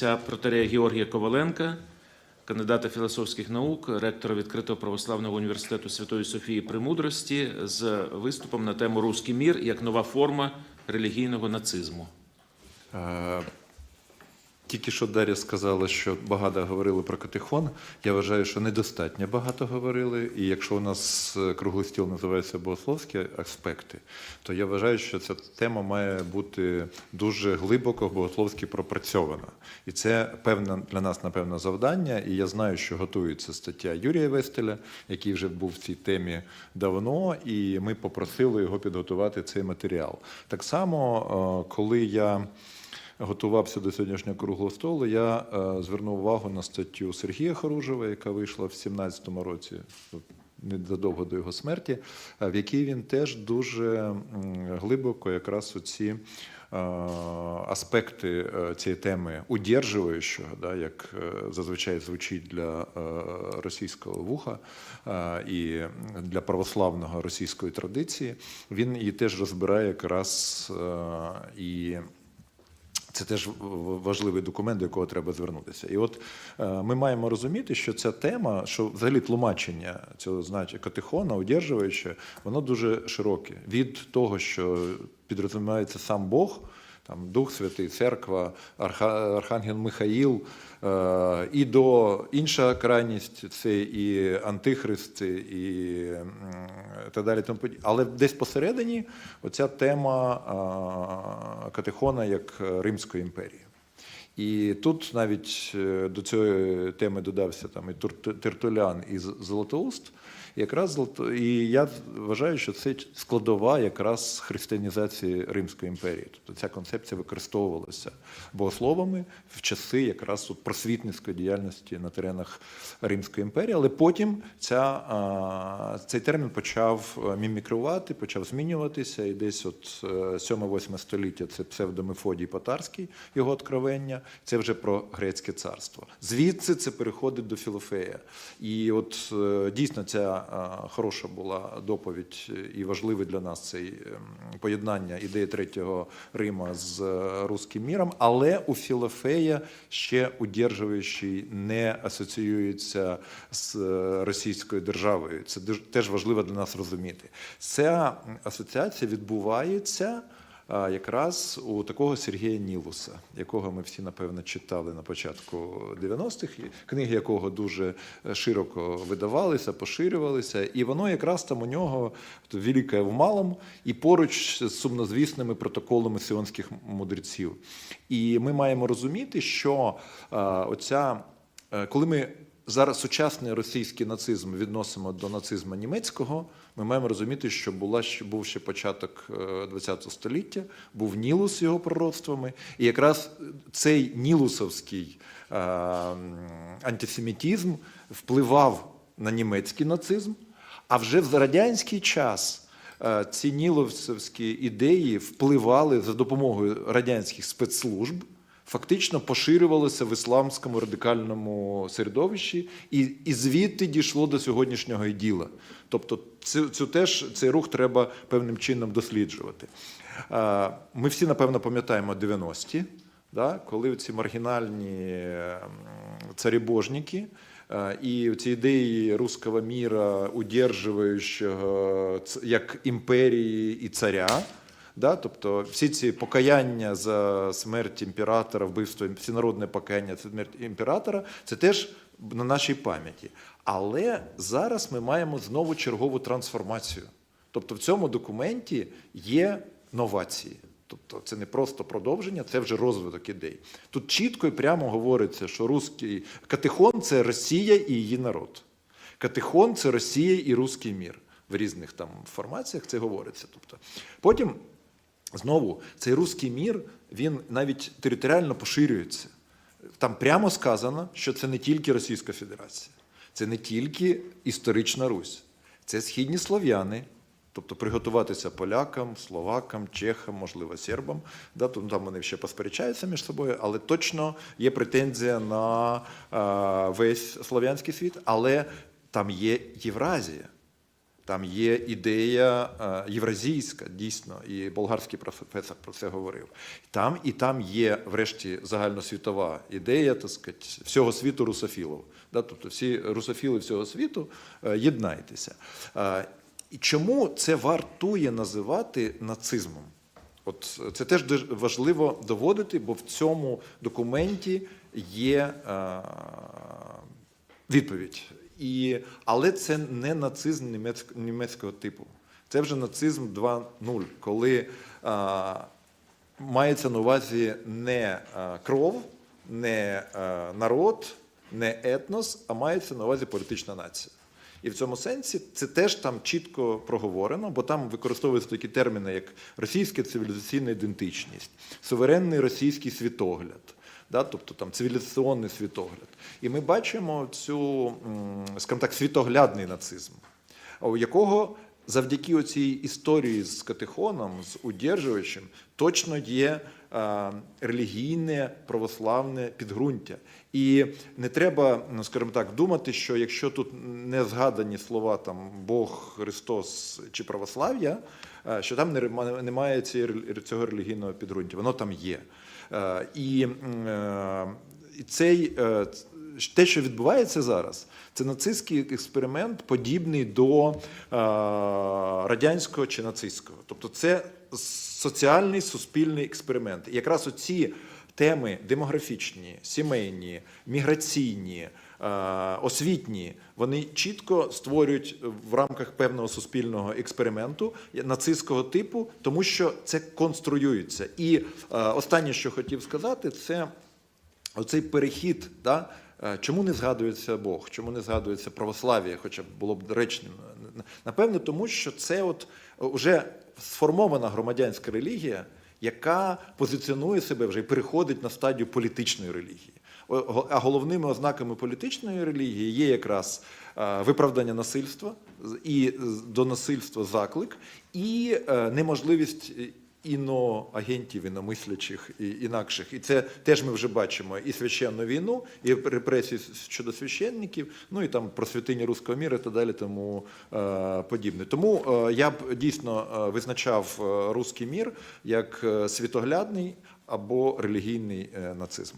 отця протерея Георгія Коваленка, кандидата філософських наук, ректора відкритого православного університету Святої Софії Премудрості з виступом на тему Руський мір як нова форма релігійного нацизму. Тільки що Дар'я сказала, що багато говорили про катехон. Я вважаю, що недостатньо багато говорили. І якщо у нас е, круглий стіл називається богословські аспекти, то я вважаю, що ця тема має бути дуже глибоко богословськи пропрацьована. І це певне для нас, напевно, завдання. І я знаю, що готується стаття Юрія Вестеля, який вже був в цій темі давно, і ми попросили його підготувати цей матеріал. Так само, е, коли я готувався до сьогоднішнього круглого столу, я е, звернув увагу на статтю Сергія Хоружева, яка вийшла в 17-му році. Незадовго до його смерті, е, в якій він теж дуже глибоко якраз оці е, аспекти цієї теми удержуючого, да, як зазвичай звучить для російського вуха і для православного російської традиції, він її теж розбирає якраз і. Це теж важливий документ, до якого треба звернутися. І от е, ми маємо розуміти, що ця тема, що взагалі тлумачення цього значення катехона, удержуюче, воно дуже широке. Від того, що підрозуміється сам Бог, там Дух Святий, Церква, Архангел Михаїл, е, і до інша крайність це і Антихрист, і так далі. Тому. Але десь посередині оця тема а, катехона як Римської імперії. І тут навіть е, до цієї теми додався там і Тертулян і Золотоуст. Якраз Золото- і я вважаю, що це складова якраз християнізації Римської імперії. Тобто ця концепція використовувалася богословами в часи якраз просвітницької діяльності на теренах Римської імперії, але потім ця, цей термін почав е, мімікрувати, почав змінюватися. І десь от е, 7-8 століття це псевдомефодій Потарський, його откровення, це вже про грецьке царство. Звідси це переходить до Філофея. І от е, дійсно ця е, хороша була доповідь е, і важливий для нас цей ем, поєднання ідеї третього Рима з е, руським міром, але у Філофея ще удержуючий не асоціюється з російською державою. Це теж важливо для нас розуміти. Ця асоціація відбувається. Якраз у такого Сергія Нілуса, якого ми всі напевно читали на початку 90-х, книги якого дуже е, широко видавалися, поширювалися, і воно якраз там у нього велике в малому і поруч з сумнозвісними протоколами сіонських мудреців. І ми маємо розуміти, що оця, е, коли ми зараз сучасний російський нацизм відносимо до нацизму німецького, ми маємо розуміти, що була був ще початок ХХ століття, був Нілус з його пророцтвами, і якраз цей нілусовський е, м, впливав на німецький нацизм, а вже в радянський час. е, Ці ніловцевські ідеї впливали за допомогою радянських спецслужб фактично поширювалося в ісламському радикальному середовищі, і, і звідти дійшло до сьогоднішнього іділа. Тобто, цю, цю теж цей рух треба певним чином досліджувати. Ми всі, напевно, пам'ятаємо 90-ті, да, коли ці маргінальні царібожники і ці ідеї руського міра, удержуючого як імперії і царя. Да, тобто всі ці покаяння за смерть імператора, вбивство всенародне покаяння за смерть імператора, це теж на нашій пам'яті. Але зараз ми маємо знову чергову трансформацію. Тобто в цьому документі є новації. Тобто це не просто продовження, це вже розвиток ідей. Тут чітко і прямо говориться, що русський катехон це Росія і її народ. Катехон це Росія і руський мір. В різних там формаціях це говориться. Тобто, потім знову цей руський мір він навіть територіально поширюється. Там прямо сказано, що це не тільки Російська Федерація, це не тільки історична Русь, це східні слов'яни. Тобто приготуватися полякам, словакам, чехам, можливо, сербам. Да, то, там вони ще посперечаються між собою, але точно є претензія на е, весь слов'янський світ, але там є Євразія. Там є ідея е, євразійська, дійсно, і болгарський професор про це говорив. Там і там є, врешті, загальносвітова ідея, так сказати, всього світу русофілів. Да? Тобто всі русофіли всього світу е, єднайтеся. Е, І чому це вартує називати нацизмом? От це теж важливо доводити, бо в цьому документі є відповідь. І, але це не нацизм німецьк- німецького типу. Це вже нацизм 2.0, коли е, мається на увазі не е, кров, не е, народ, не етнос, а мається на увазі політична нація. І в цьому сенсі це теж там чітко проговорено, бо там використовуються такі терміни, як російська цивілізаційна ідентичність, суверенний російський світогляд, да, тобто там цивілізаційний світогляд. І ми бачимо цю, скажімо так, світоглядний нацизм, у якого завдяки оцій історії з Катехоном, з удержувачем, точно є е, релігійне православне підґрунтя. І не треба, ну, скажімо так, думати, що якщо тут не згадані слова там Бог, Христос чи православ'я, е, що там не- немає цієї- цього релігійного підґрунтя. Воно там є. Е, І, е, цей, е, те, що відбувається зараз, це нацистський експеримент, подібний до е, радянського чи нацистського. Тобто, це соціальний суспільний експеримент. І якраз оці теми демографічні, сімейні, міграційні, е, освітні, вони чітко створюють в рамках певного суспільного експерименту нацистського типу, тому що це конструюється. І е, останнє, що хотів сказати, це оцей перехід. Да? Е, Чому не згадується Бог? Чому не згадується православ'я, хоча б було б доречним? Напевно, тому що це от вже сформована громадянська релігія, яка позиціонує себе вже і переходить на стадію політичної релігії. А головними ознаками політичної релігії є якраз е, виправдання насильства і до насильства заклик, і е, неможливість іноагентів, іномислячих і інакших. І це теж ми вже бачимо і священну війну, і репресії щодо священників, ну і там просвітиння руського міра і так далі, тому е, подібне. Тому е, я б дійсно е, визначав е, руський мір як е, світоглядний або релігійний нацизм.